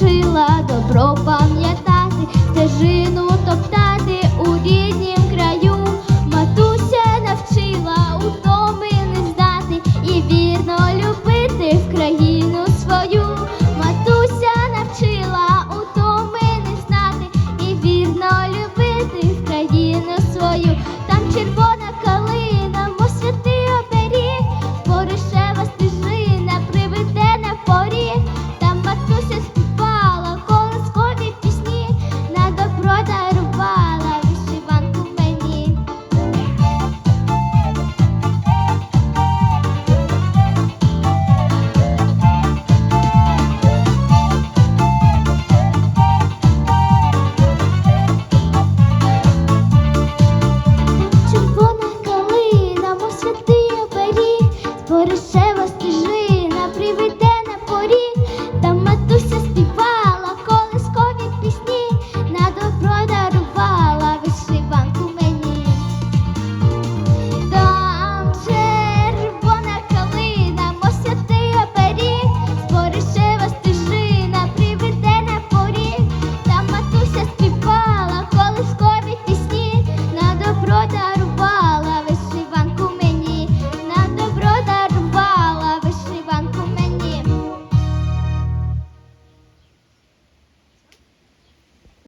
навчила добро пам'ятати, стежину топтати у ріднім краю, матуся навчила у доми не здати і вірно любити в країну свою, матуся навчила у доми не знати і вірно любити в країну свою.